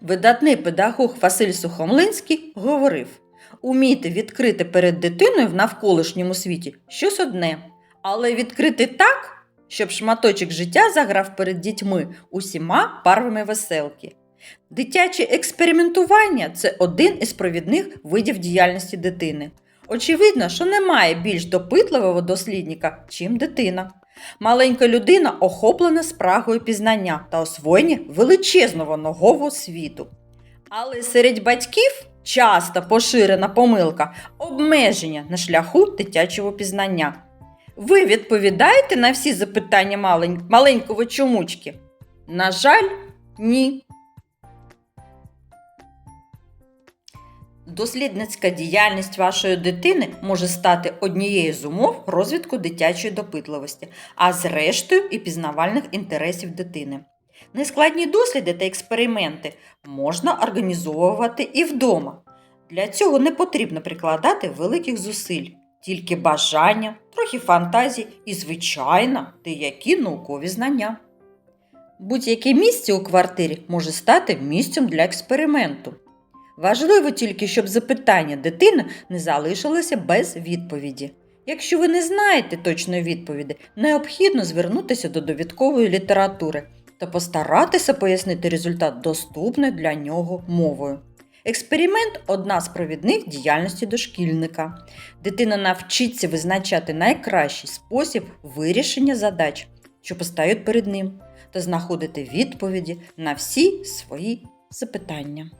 Видатний педагог Василь Сухомлинський говорив: уміти відкрити перед дитиною в навколишньому світі щось одне, але відкрити так, щоб шматочок життя заграв перед дітьми усіма барвами веселки. Дитяче експериментування це один із провідних видів діяльності дитини. Очевидно, що немає більш допитливого дослідника, чим дитина. Маленька людина охоплена спрагою пізнання та освоєння величезного нового світу. Але серед батьків часто поширена помилка обмеження на шляху дитячого пізнання. Ви відповідаєте на всі запитання маленького чомучки? На жаль, ні. Дослідницька діяльність вашої дитини може стати однією з умов розвитку дитячої допитливості, а зрештою і пізнавальних інтересів дитини. Нескладні досліди та експерименти можна організовувати і вдома. Для цього не потрібно прикладати великих зусиль, тільки бажання, трохи фантазії і, звичайно, деякі наукові знання. Будь-яке місце у квартирі може стати місцем для експерименту. Важливо тільки, щоб запитання дитини не залишилося без відповіді. Якщо ви не знаєте точної відповіді, необхідно звернутися до довідкової літератури та постаратися пояснити результат доступною для нього мовою. Експеримент одна з провідних діяльності дошкільника. Дитина навчиться визначати найкращий спосіб вирішення задач, що постають перед ним, та знаходити відповіді на всі свої запитання.